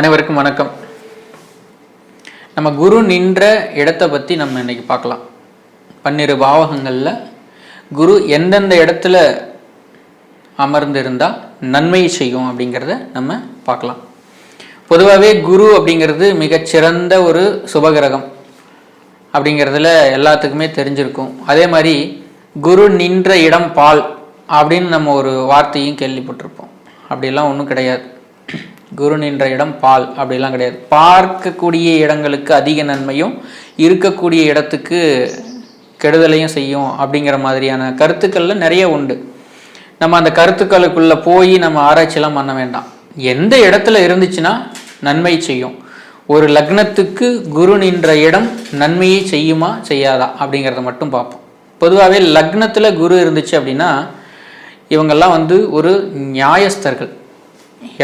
அனைவருக்கும் வணக்கம். நம்ம குரு நின்ற இடத்தை பற்றி நம்ம இன்னைக்கு பார்க்கலாம். பன்னிரு பாவகங்களில் குரு எந்தெந்த இடத்துல அமர்ந்திருந்தால் நன்மை செய்யும் அப்படிங்கிறத நம்ம பார்க்கலாம். பொதுவாகவே குரு அப்படிங்கிறது மிகச்சிறந்த ஒரு சுபகிரகம் அப்படிங்கிறதுல எல்லாத்துக்குமே தெரிஞ்சிருக்கும். அதே மாதிரி குரு நின்ற இடம் பால் அப்படின்னு நம்ம ஒரு வார்த்தையும் கேள்விப்பட்டிருப்போம். அப்படிலாம் ஒன்றும் கிடையாது. குரு நின்ற இடம் பால் அப்படிலாம் கிடையாது. பார்க்கக்கூடிய இடங்களுக்கு அதிக நன்மையும் இருக்கக்கூடிய இடத்துக்கு கெடுதலையும் செய்யும் அப்படிங்கிற மாதிரியான கருத்துக்கள்ல நிறைய உண்டு. நம்ம அந்த கருத்துக்களுக்குள்ள போய் நம்ம ஆராய்ச்சிலாம் பண்ண வேண்டாம். எந்த இடத்துல இருந்துச்சுன்னா நன்மை செய்யும். ஒரு லக்னத்துக்கு குரு நின்ற இடம் நன்மையை செய்யுமா செய்யாதா அப்படிங்கிறத மட்டும் பார்ப்போம். பொதுவாகவே லக்னத்தில் குரு இருந்துச்சு அப்படின்னா இவங்கெல்லாம் வந்து ஒரு நியாயஸ்தர்கள்.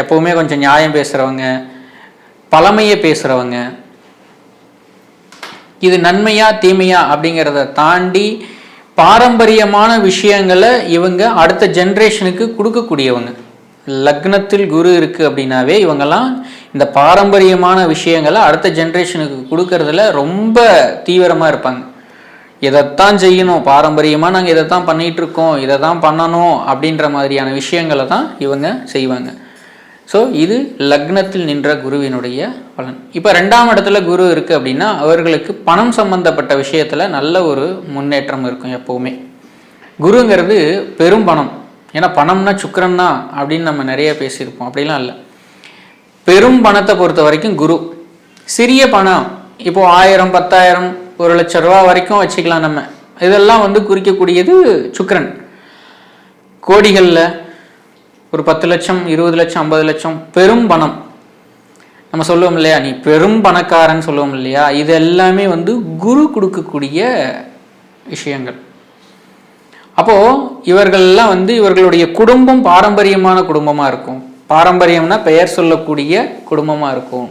எப்பவுமே கொஞ்சம் நியாயம் பேசுகிறவங்க பழமையை பேசுகிறவங்க இது நன்மையா தீமையா அப்படிங்கிறத தாண்டி பாரம்பரியமான விஷயங்களை இவங்க அடுத்த ஜென்ரேஷனுக்கு கொடுக்கக்கூடியவங்க. லக்னத்தில் குரு இருக்குது அப்படின்னாவே இவங்கெல்லாம் இந்த பாரம்பரியமான விஷயங்களை அடுத்த ஜென்ரேஷனுக்கு கொடுக்கறதுல ரொம்ப தீவிரமாக இருப்பாங்க. இதைத்தான் செய்யணும்? பாரம்பரியமாக நாங்கள் இதை தான் பண்ணிகிட்டு இருக்கோம்? இதை தான் பண்ணணும்? அப்படின்ற மாதிரியான விஷயங்களை தான் இவங்க செய்வாங்க. ஸோ இது லக்னத்தில் நின்ற குருவினுடைய பலன். இப்போ ரெண்டாம் இடத்துல குரு இருக்குது அப்படின்னா அவர்களுக்கு பணம் சம்பந்தப்பட்ட விஷயத்தில் நல்ல ஒரு முன்னேற்றம் இருக்கும் எப்போவுமே. குருங்கிறது பெரும் பணம். ஏன்னா பணம்னா சுக்கரன் தான் அப்படின்னு நம்ம நிறைய பேசியிருப்போம். அப்படிலாம் இல்லை. பெரும் பணத்தை பொறுத்த வரைக்கும் குரு. சிறிய பணம். இப்போது ஆயிரம் பத்தாயிரம் ஒரு லட்ச ரூபா வரைக்கும் வச்சுக்கலாம் நம்ம. இதெல்லாம் வந்து குறிக்கக்கூடியது சுக்கரன். கோடிகளில் ஒரு பத்து லட்சம் இருபது லட்சம் ஐம்பது லட்சம் பெரும் பணம். நம்ம சொல்லுவோம் இல்லையா? நீ பெரும் பணக்காரன் சொல்லுவோம் இல்லையா? இது எல்லாமே வந்து குரு கொடுக்கக்கூடிய விஷயங்கள். அப்போது இவர்கள்லாம் வந்து இவர்களுடைய குடும்பம் பாரம்பரியமான குடும்பமாக இருக்கும். பாரம்பரியம்னா பெயர் சொல்லக்கூடிய குடும்பமாக இருக்கும்.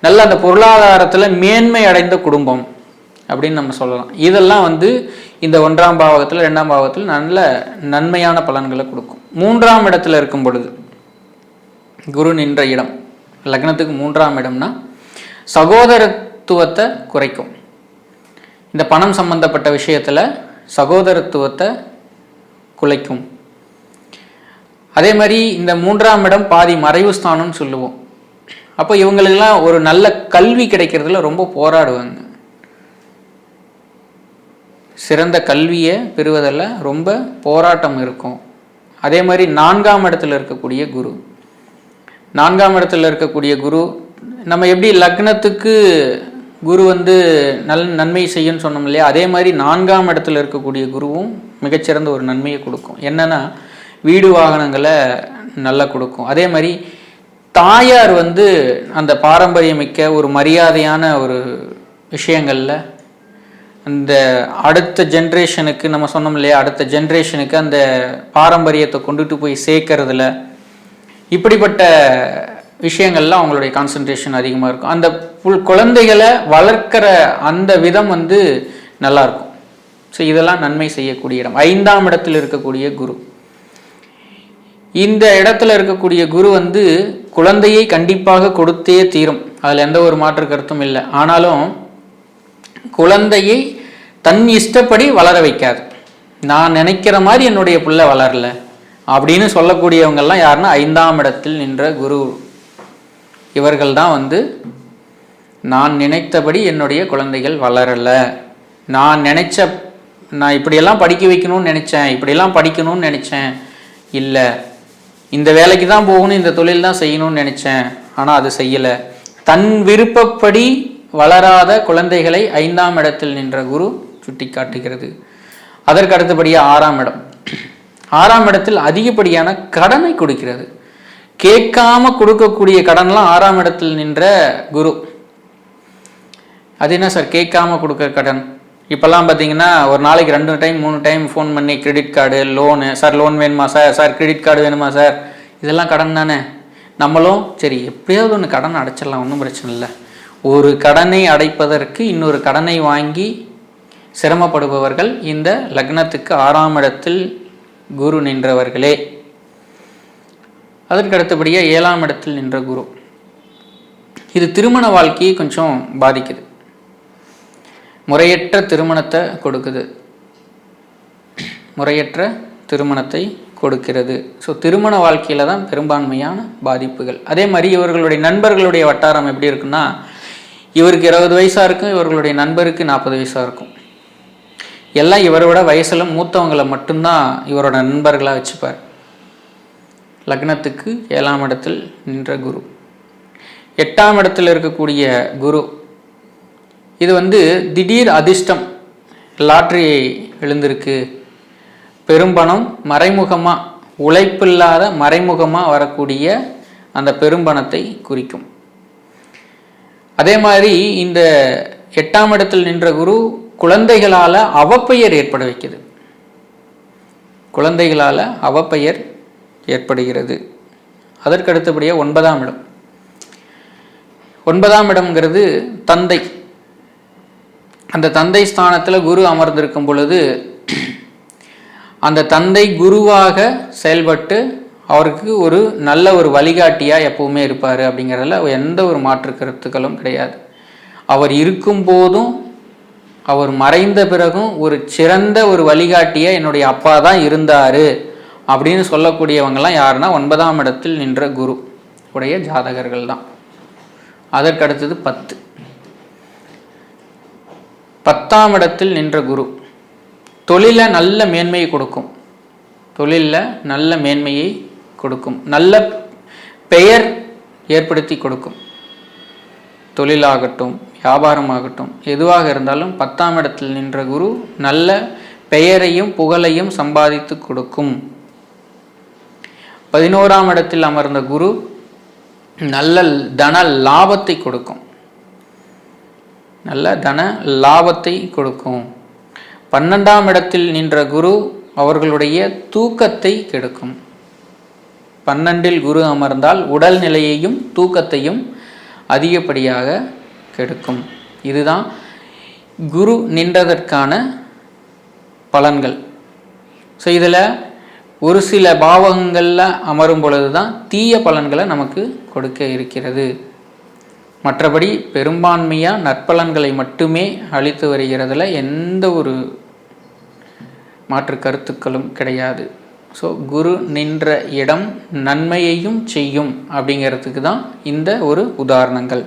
நல்ல அந்த பொருளாதாரத்தில் மேன்மை அடைந்த குடும்பம் அப்படின்னு நம்ம சொல்லலாம். இதெல்லாம் வந்து இந்த ஒன்றாம் பாவகத்தில் ரெண்டாம் பாவகத்தில் நல்ல நன்மையான பலன்களை கொடுக்கும். மூன்றாம் இடத்துல இருக்கும் பொழுது குரு நின்ற இடம் லக்னத்துக்கு மூன்றாம் இடம்னா சகோதரத்துவத்தை குறைக்கும். இந்த பணம் சம்பந்தப்பட்ட விஷயத்தில் சகோதரத்துவத்தை குலைக்கும். அதே மாதிரி இந்த மூன்றாம் இடம் பாதி மறைவு ஸ்தானம்னு சொல்லுவோம். அப்போ இவங்களுக்கெல்லாம் ஒரு நல்ல கல்வி கிடைக்கிறதுல ரொம்ப போராடுவாங்க. சிறந்த கல்வியை பெறுவதில் ரொம்ப போராட்டம் இருக்கும். அதே மாதிரி நான்காம் இடத்துல இருக்கக்கூடிய குரு. நான்காம் இடத்துல இருக்கக்கூடிய குரு நம்ம எப்படி லக்னத்துக்கு குரு வந்து நல் நன்மை செய்யும்னு சொன்னோம் இல்லையா? அதே மாதிரி நான்காம் இடத்துல இருக்கக்கூடிய குருவும் மிகச்சிறந்த ஒரு நன்மையை கொடுக்கும். என்னன்னா வீடு வாகனங்களை நல்லா கொடுக்கும். அதே மாதிரி தாயார் வந்து அந்த பாரம்பரியமிக்க ஒரு மரியாதையான ஒரு விஷயங்களில் அந்த அடுத்த ஜென்ரேஷனுக்கு நம்ம சொன்னோம் இல்லையா அடுத்த ஜென்ரேஷனுக்கு அந்த பாரம்பரியத்தை கொண்டுட்டு போய் சேர்க்கறதுல இப்படிப்பட்ட விஷயங்கள்லாம் அவங்களுடைய கான்சன்ட்ரேஷன் அதிகமாக இருக்கும். அந்த புல் குழந்தைகளை வளர்க்கிற அந்த விதம் வந்து நல்லா இருக்கும். ஸோ இதெல்லாம் நன்மை செய்யக்கூடிய இடம். ஐந்தாம் இடத்தில் இருக்கக்கூடிய குரு. இந்த இடத்துல இருக்கக்கூடிய குரு வந்து குழந்தையை கண்டிப்பாக கொடுத்தே தீரும். அதில் எந்த ஒரு மாற்று கருத்தும் இல்லை. ஆனாலும் குழந்தையை தன் இஷ்டப்படி வளர வைக்காது. நான் நினைக்கிற மாதிரி என்னுடைய பிள்ளை வளரல அப்படின்னு சொல்லக்கூடியவங்கெல்லாம் யாருன்னா ஐந்தாம் இடத்தில் நின்ற குரு. இவர்கள் தான் வந்து நான் நினைத்தபடி என்னுடைய குழந்தைகள் வளரலை. நான் நினைச்ச நான் இப்படியெல்லாம் படிக்க வைக்கணும்னு நினச்சேன் இப்படியெல்லாம் படிக்கணும்னு நினச்சேன். இல்லை இந்த வேலைக்கு தான் போகணும் இந்த தொழில் தான் செய்யணும்னு நினச்சேன். ஆனால் அது செய்யலை. தன் விருப்பப்படி வளராத குழந்தைகளை ஐந்தாம் இடத்தில் நின்ற குரு சுட்டி காட்டுகிறது அதற்கு அடுத்தபடியாக ஆறாம் இடம். ஆறாம் இடத்தில் அதிகப்படியான கடனை கொடுக்கிறது. கேட்காம கொடுக்கக்கூடிய கடன்லாம் ஆறாம் இடத்தில் நின்ற குரு. அது என்ன சார்? கேட்காம கொடுக்குற கடன். இப்போல்லாம் பார்த்தீங்கன்னா ஒரு நாளைக்கு ரெண்டு டைம் மூணு டைம் ஃபோன் பண்ணி credit card loan sir loan வேணுமா சார் சார் கிரெடிட் கார்டு வேணுமா சார் இதெல்லாம் கடன் தானே. நம்மளும் சரி எப்படியாவது ஒன்று கடன் அடைச்சிடலாம் ஒன்றும் பிரச்சனை இல்லை. ஒரு கடனை அடைப்பதற்கு இன்னொரு கடனை வாங்கி சிரமப்படுபவர்கள் இந்த லக்னத்துக்கு ஆறாம் இடத்தில் குரு நின்றவர்களே. அதற்கு அடுத்தபடியாக ஏழாம் இடத்தில் நின்ற குரு. இது திருமண வாழ்க்கையை கொஞ்சம் பாதிக்குது. முறையற்ற திருமணத்தை கொடுக்குது. முறையற்ற திருமணத்தை கொடுக்கிறது. ஸோ திருமண வாழ்க்கையில் தான் பெரும்பான்மையான பாதிப்புகள். அதே மாதிரி இவர்களுடைய நண்பர்களுடைய வட்டாரம் எப்படி இருக்குன்னா இவருக்கு இருபது வயசாக இருக்கும் இவர்களுடைய நண்பருக்கு நாற்பது வயசாக இருக்கும். எல்லாம் இவரை விட வயசில் மூத்தவங்களை மட்டும்தான் இவரோட நண்பர்களாக வச்சுப்பார். லக்னத்துக்கு ஏழாம் இடத்தில் நின்ற குரு. எட்டாம் இடத்தில் இருக்கக்கூடிய குரு இது வந்து திடீர் அதிர்ஷ்டம். லாட்ரி எழுந்திருக்கு. பெரும்பணம் மறைமுகமாக உழைப்பில்லாத மறைமுகமாக வரக்கூடிய அந்த பெரும்பணத்தை குறிக்கும். அதே மாதிரி இந்த எட்டாம் இடத்தில் நின்ற குரு குழந்தைகளால் அவப்பெயர் ஏற்பட வைக்கிறது குழந்தைகளால் அவப்பெயர் ஏற்படுகிறது. அதற்கு அடுத்தபடியாக ஒன்பதாம் இடம். ஒன்பதாம் இடம்ங்கிறது தந்தை. அந்த தந்தை ஸ்தானத்தில் குரு அமர்ந்திருக்கும் பொழுது அந்த தந்தை குருவாக செயல்பட்டு அவருக்கு ஒரு நல்ல ஒரு வழிகாட்டியாக எப்பவுமே இருப்பார் அப்படிங்கிறதுல எந்த ஒரு மாற்று கருத்துக்களும் கிடையாது. அவர் இருக்கும்போதும் அவர் மறைந்த பிறகும் ஒரு சிறந்த ஒரு வழிகாட்டியாக என்னுடைய அப்பா தான் இருந்தார் அப்படின்னு சொல்லக்கூடியவங்கெல்லாம் யாருன்னா ஒன்பதாம் இடத்தில் நின்ற குரு உடைய ஜாதகர்கள் தான். அதற்கடுத்தது பத்து. பத்தாம் இடத்தில் நின்ற குரு தொழிலை நல்ல மேன்மையை கொடுக்கும். தொழிலில் நல்ல மேன்மையை கொடுக்கும். நல்ல பெயர் ஏற்படுத்தி கொடுக்கும். தொழிலாகட்டும் வியாபாரமாகட்டும் எதுவாக இருந்தாலும் பத்தாம் இடத்தில் நின்ற குரு நல்ல பெயரையும் புகழையும் சம்பாதித்து கொடுக்கும். பதினோராம் இடத்தில் அமர்ந்த குரு நல்ல தன லாபத்தை கொடுக்கும். நல்ல தன லாபத்தை கொடுக்கும். பன்னெண்டாம் இடத்தில் நின்ற குரு அவர்களுடைய தூக்கத்தை கெடுக்கும். பன்னெண்டில் குரு அமர்ந்தால் உடல் நிலையையும் தூக்கத்தையும் அதிகப்படியாக கெடுக்கும். இதுதான் குரு நின்றதற்கான பலன்கள். ஸோ இதில் ஒரு சில பாவகங்களில் அமரும் பொழுது தான் தீய பலன்களை நமக்கு கொடுக்க இருக்கிறது. மற்றபடி பெரும்பான்மையாக நற்பலன்களை மட்டுமே அளித்து வருகிறதுல எந்த ஒரு மாற்று கருத்துக்களும் கிடையாது. ஸோ குரு நின்ற இடம் நன்மையையும் செய்யும் அப்படிங்கிறதுக்கு தான் இந்த ஒரு உதாரணங்கள்.